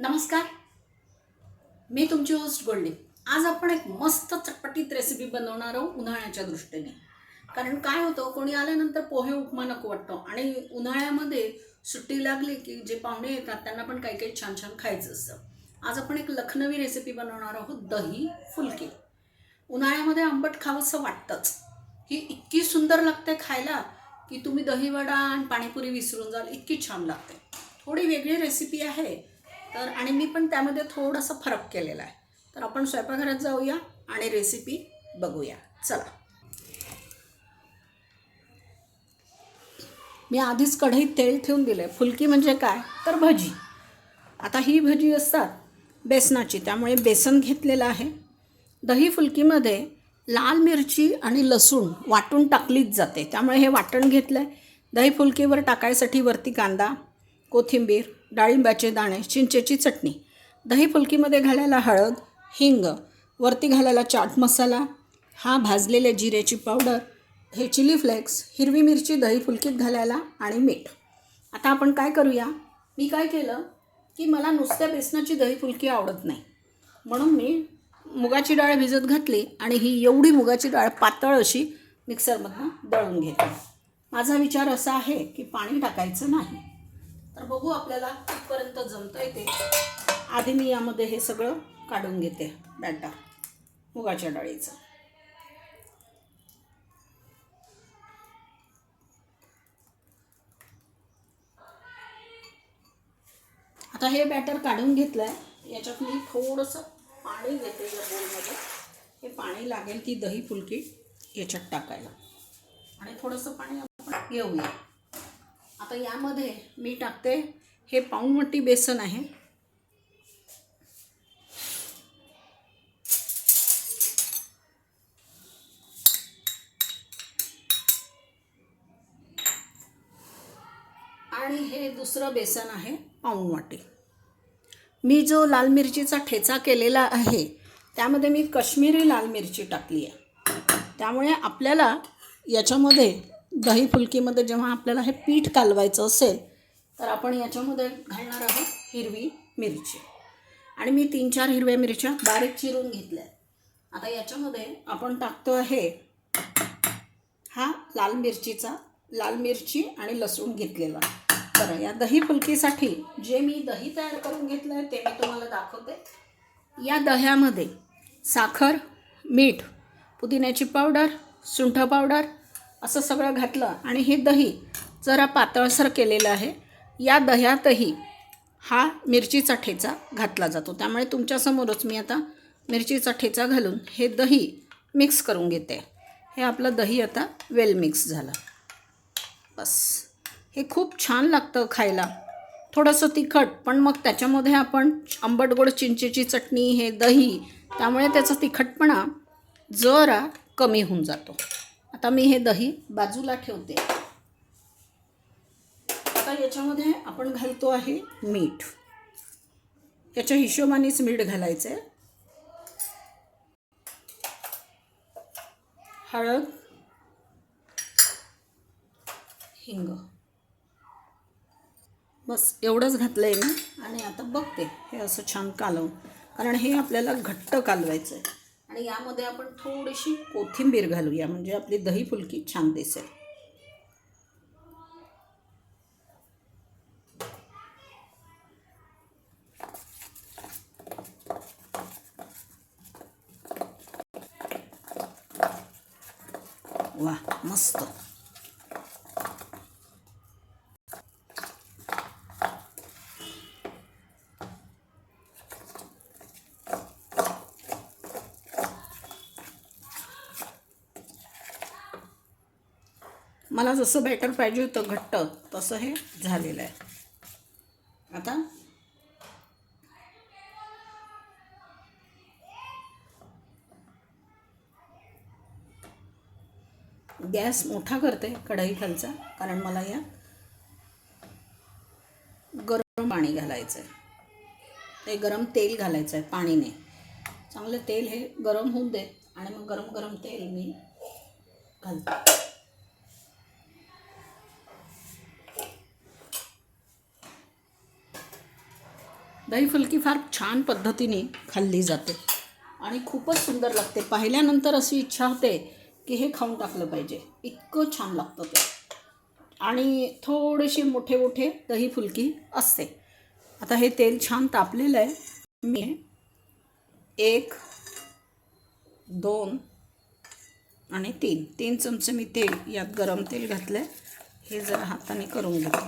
नमस्कार. मी तुमची होस्ट गोल्डी आज आपण एक मस्त चटपटीत रेसिपी बनवणार आहोत उन्हाळ्याच्या दृष्टीने. कारण काय होतं कोणी आल्यानंतर पोहे उपमा नको वाटतो. आणि उन्हाळ्यामध्ये सुट्टी लागली की जे पाहुणे येतात त्यांना पण काही काही छान छान खायचं असतं. आज आपण एक लखनवी रेसिपी बनवणार आहोत दही फुलकी. उन्हाळ्यामध्ये आंबट खावंसं वाटतंच. ही इतकी सुंदर लागते खायला की तुम्ही दहीवडा आणि पाणीपुरी विसरून जाल इतकी छान लागते. थोडी वेगळी रेसिपी आहे तर आणि मी पण त्यामध्ये थोडासा फरक केलेला आहे. तर आपण स्वयंपाकघरात जाऊया आणि रेसिपी बघूया. चला. मी आधीच कढईत तेल ठेवून दिलं आहे फुलकी म्हणजे काय? तर भजी. आता ही भजी असतात बेसनाची त्यामुळे बेसन घेतलेलं आहे. दही फुलकीमध्ये लाल मिरची आणि लसूण वाटून टाकलीच जाते. त्यामुळे हे वाटण घेतलं आहे दही फुलकीवर टाकायसाठी वरती कांदा कोथिंबीर डाळिंबाचे दाणे चिंचेची चटणी दही फुलकीमध्ये घालायला हळद हिंग वरती घालायला चाट मसाला हा भाजलेल्या जिऱ्याची पावडर हे चिली फ्लेक्स हिरवी मिरची दही फुलकीत घालायला आणि मीठ. आता आपण काय करूया? मी काय केलं की मला नुसत्या बेसनाची दही फुलकी आवडत नाही. म्हणून मी मुगाची डाळ भिजत घातली आणि ही एवढी मुगाची डाळ पातळ अशी मिक्सरमधनं दळून घेतली. माझा विचार असा आहे की पाणी टाकायचं नाही. तर बघू आपल्याला कुठपर्यंत जमतं येते आधी मी यामध्ये हे सगळं काढून घेते बॅटर मुगाच्या डाळीचं. आता हे बॅटर काढून घेतलं आहे याच्यात मी थोडंसं पाणी घेते या बोलमध्ये हे पाणी लागेल ती दही फुलकी याच्यात टाकायला. आणि थोडंसं पाणी आपण घेऊया. आता यामध्ये मी टाकते हे पाऊणवटी बेसन आहे. आणि हे दुसरं बेसन आहे पाऊण वाटी. मी जो लाल मिरचीचा ठेचा केलेला आहे त्यामध्ये मी कश्मीरी लाल मिरची टाकली आहे. त्यामुळे आपल्याला याच्यामध्ये दही फुलकीमध्ये जेव्हा आपल्याला हे पीठ कालवायचं असेल तर आपण याच्यामध्ये घालणार आहोत हिरवी मिरची. आणि मी तीन चार हिरव्या मिरच्या बारीक चिरून घेतल्या आता याच्यामध्ये आपण टाकतो आहे हा लाल मिरचीचा लाल मिरची आणि लसूण घेतलेला. बरं या दही फुलकीसाठी जे मी दही तयार करून घेतलं आहे ते मी तुम्हाला दाखवते. या दह्यामध्ये साखर मीठ पुदिन्याची पावडर सुंठ पावडर असं सगळं घातलं. आणि हे दही जरा पातळसर केलेलं आहे. या दह्यातही हा मिरचीचा ठेचा घातला जातो. त्यामुळे तुमच्यासमोरच मी आता मिरचीचा ठेचा घालून हे दही मिक्स करून घेते. हे आपलं दही आता वेल मिक्स झालं. बस. हे खूप छान लागतं खायला. थोडंसं तिखट पण मग त्याच्यामध्ये आपण आंबट गोड चिंचेची चटणी हे दही त्यामुळे त्याचा तिखटपणा जरा कमी होऊन जातो. आता मी हे दही बाजूला ठेवते. आता याच्यामध्ये आपण घालतो आहे मीठ. याच्या हिशोबानेच मीठ घालायचं आहे हळद. हिंग. बस एवढंच घातलं आहे मी आणि आता बघते हे असं छान कालवून. कारण हे आपल्याला घट्ट कालवायचं आहे आणि यामध्ये आपण थोडीशी कोथिंबीर घालूया. म्हणजे आपली दही फुलकी छान दिसेल. वा मस्त. मला जसं बॅटर पाहिजे होतं घट्ट तसं हे झालेलं आहे. आता? गॅस मोठा करते कढई खालचा कारण मला या गरम पाणी घालायचं आहे ते गरम तेल घालायचं आहे पाणीने. चांगलं तेल हे गरम होऊन दे आणि मग गरम गरम तेल मी घालते. दही फुलकी फार छान पद्धतीने खाल्ली जाते. आणि खूपच सुंदर लागते. पाहिल्यानंतर अशी इच्छा होते की हे खाऊन टाकलं पाहिजे. इतकं छान लागतं ते. आणि थोडेसे मोठे मोठे दही फुलकी असते. आता हे तेल छान तापलेलं आहे. मी एक दोन आणि तीन. तीन चमचे मी तेल यात गरम तेल घातलं आहे हे जरा हाताने करून घेते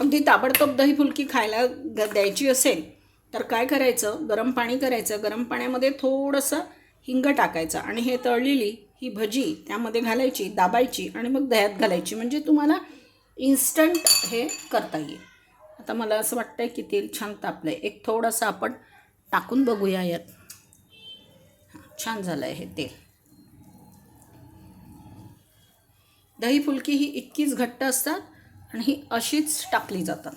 अगदी ताबडतोब दही फुलकी खायला ग- द्यायची असेल तर काय करायचं? गरम पाणी करायचं. गरम पाण्यामध्ये थोडंसं हिंग टाकायचं आणि हे तळलेली ही भजी त्यामध्ये घालायची दाबायची आणि मग दह्यात घालायची. म्हणजे तुम्हाला इन्स्टंट हे करता येईल. आता मला असं वाटतं आहे की तेल छान तापलं आहे एक थोडंसं आपण टाकून बघूया यात. छान झालं आहे हे तेल. दही फुलकी ही इतकीच घट्ट असतात आणि ही अशीच टाकली जातात.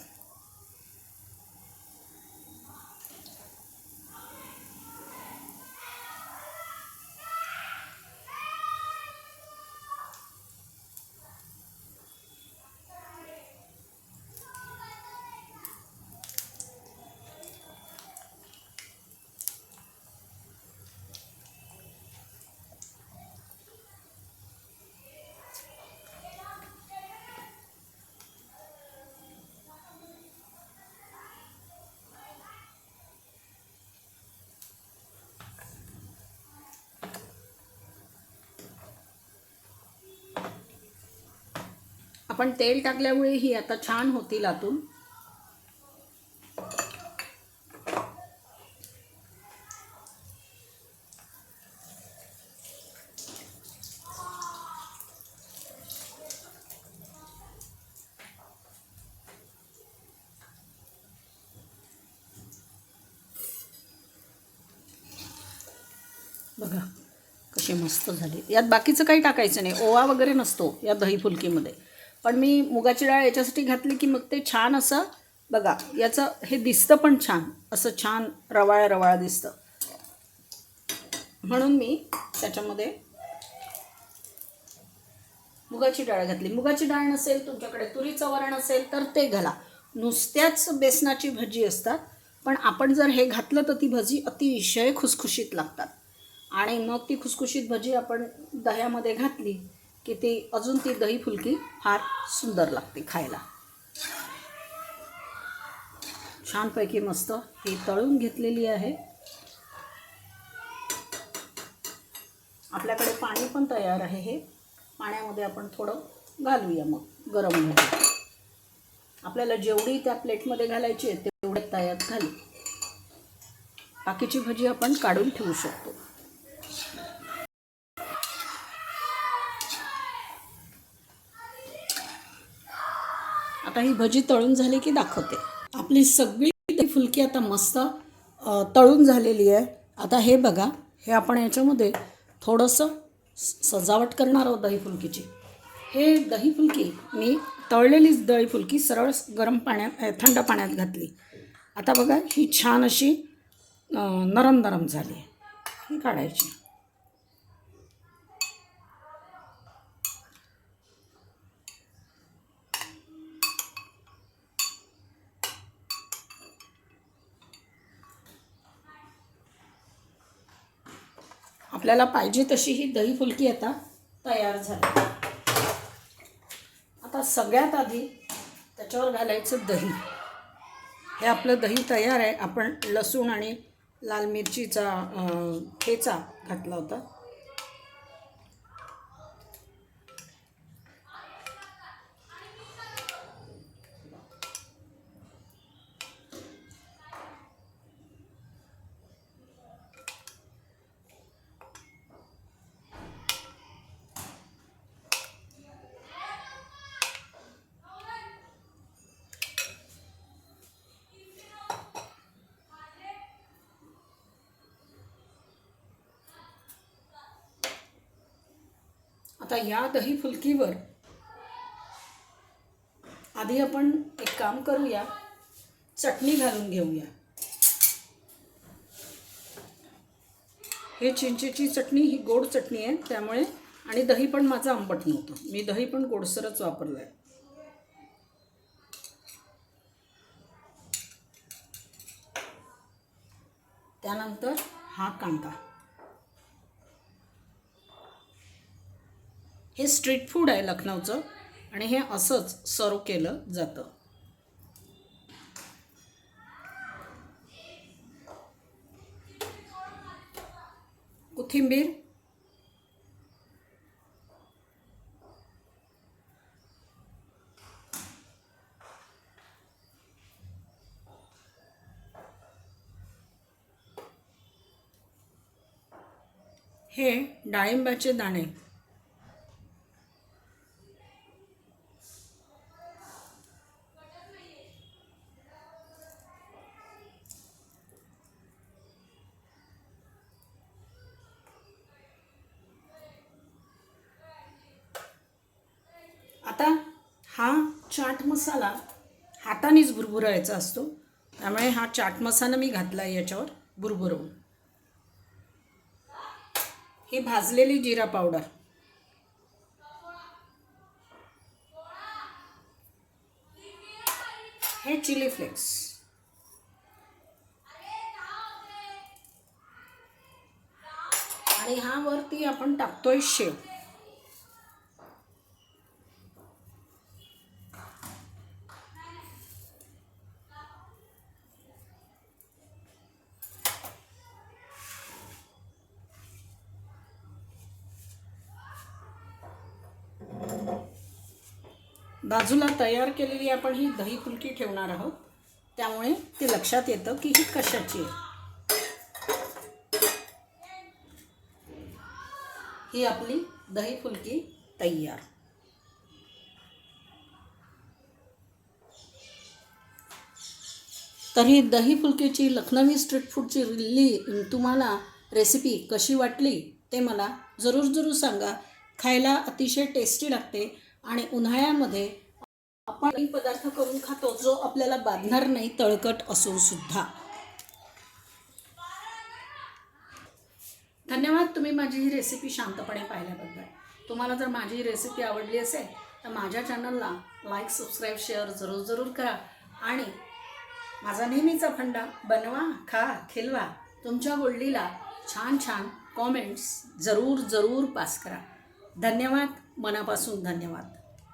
आपण तेल टाकल्यामुळे ही आता छान होतील आतून. बघा कसे मस्त झाले. यात बाकीचं काही टाकायचं नाही. ओवा वगैरे नसतो या दही फुलकीमध्ये. पण मी मुगाची डाळ याच्यासाठी घातली की मग ते छान असं बघा याचं हे दिसतं पण छान. असं छान रवाळ रवाळ दिसतं. म्हणून मी त्याच्यामध्ये मुगाची डाळ घातली. मुगाची डाळ नसेल तुमच्याकडे तुरीचं वरण असेल तर ते घाला. नुसत्याच बेसनाची भजी असतात पण आपण जर हे घातलं तर ती भजी अतिशय खुसखुशीत लागतात. आणि मग ती खुसखुशीत भजी आपण दह्यामध्ये घातली की ती अजून ती दही फुलकी फार सुंदर लागते खायला. छानपैकी मस्त ही तळून घेतलेली आहे. आपल्याकडे पाणी पण तयार आहे हे. पाण्यामध्ये आपण थोडं घालूया मग गरम भजी आपल्याला जेवढी त्या प्लेटमध्ये घालायची आहे तेवढे तयार घालू बाकीची भजी आपण काढून ठेवू शकतो. आता ही भजी तळून झाली की दाखवते. आपली सगळी फुलकी आता मस्त तळून झालेली आहे. आता हे बघा हे आपण याच्यामध्ये थोडंसं स- सजावट करणार आहोत दही फुलकीची. हे दही फुलकी मी तळलेलीच दही फुलकी सरळ गरम पाण्यात थंड पाण्यात घातली. आता बघा ही छान अशी नरम नरम झाली आहे. ही काढायची. आपल्याला पाहिजे तशी ही दही फुलकी आता तयार झाली. आता सगळ्यात आधी त्याच्यावर घालायचं दही. हे आपलं दही तयार आहे. आपण लसूण आणि लाल मिरचीचा ठेचा घातला होता. आता या दही फुलकीवर आधी आपण एक काम करूया. चटणी घालून घेऊया. हे चिंचेची चटणी ही गोड चटणी आहे त्यामुळे आणि दही पण माझं आंबट नव्हतं. मी दही पण गोडसरच वापरलं आहे त्यानंतर हा कांदा. हे स्ट्रीट फूड आहे लखनौचं आणि हे असंच सर्व केलं जातं. कोथिंबीर. हे डाळिंबाचे दाणे आता हा चाट मसाला हातानेच भुरभुरायचा असतो. त्यामुळे हा चाट मसाला मी घातला आहे याच्यावर भुरभुरवून ही भाजलेली जिरा पावडर. हे चिली फ्लेक्स. आणि हा वरती आपण टाकतोय शेव. बाजूला तयार केलेली आपण ही दही फुलकी ठेवणार आहोत. त्यामुळे ते लक्षात येतं की ही कशाची आहे. ही आपली दही फुलकी तयार. तर ही दही फुलकीची लखनवी स्ट्रीट फूडची रिल्ली तुम्हाला रेसिपी कशी वाटली ते मला जरूर जरूर सांगा. खायला अतिशय टेस्टी लागते आणि उन्हाळ्यामध्ये आपण पदार्थ करून खातो जो आपल्याला बाधणार नाही तळकट असून सुद्धा. धन्यवाद तुम्ही माझी ही रेसिपी शांतपणे पाहिल्याबद्दल. तुम्हाला जर माझी ही रेसिपी आवडली असेल तर माझ्या चॅनलला लाईक सबस्क्राईब शेअर जरूर जरूर करा. आणि माझा नेहमीचा फंडा बनवा खा खिलवा तुमच्या गोल्डीला छान छान कॉमेंट्स जरूर जरूर पास करा. धन्यवाद मनापासून धन्यवाद.